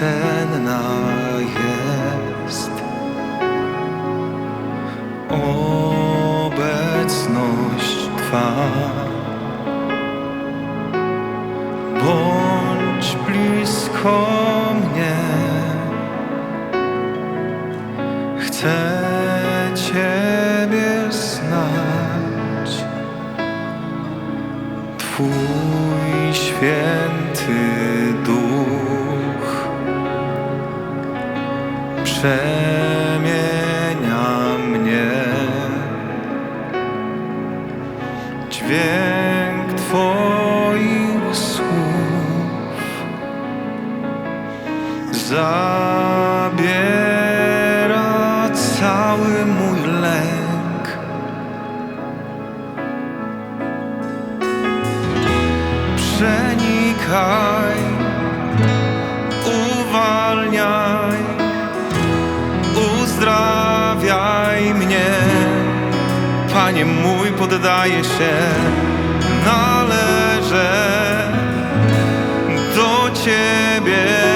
senna jest obecność Twa. Bądź blisko mnie, chcę Ciebie znać. Twój święty. Przemienia mnie. Dźwięk Twoich słów zabiera cały mój lęk. Przenikaj, Panie mój, poddaję się, należę do Ciebie.